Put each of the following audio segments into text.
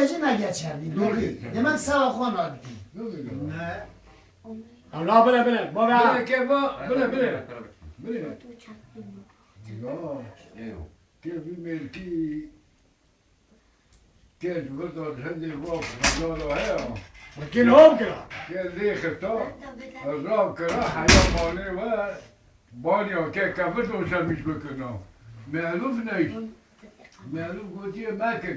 من ne geçerdi? Hemen نه aldı. بله بله. bile بله. بله بله بله بله بله. بله. بله بله Ya. Ke bir melki. Ke bu da bu. Zor ya. وكيل هوب كده كان ليه خطاب الراب كراح على مالي و o که كفتو مش مش كنا معلوف نیست معلوف مکن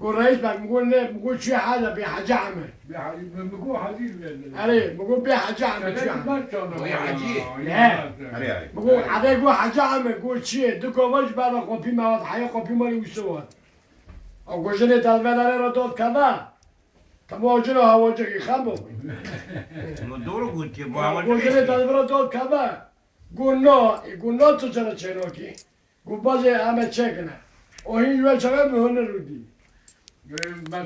قول رئيس بقى بنقول ليه بقول شي حاجه بيحجعمه بيقول حجيم عليه بنقول بيها جعمة حاجه بنقول بيها جعمة حجعمه بقول بيها جعمة وجه بقى بيها ما وضع حي بيها ما يسوا او بيها جعمة على ردود بيها جعمة وجهه هو بيها جعمة مدور قلت بيها جعمة تلفن ردود بيها قول نو قول نو تجرى شنوكي قول بازي اما تشكنا وهي يوجه بقى مهن رودي 因为买。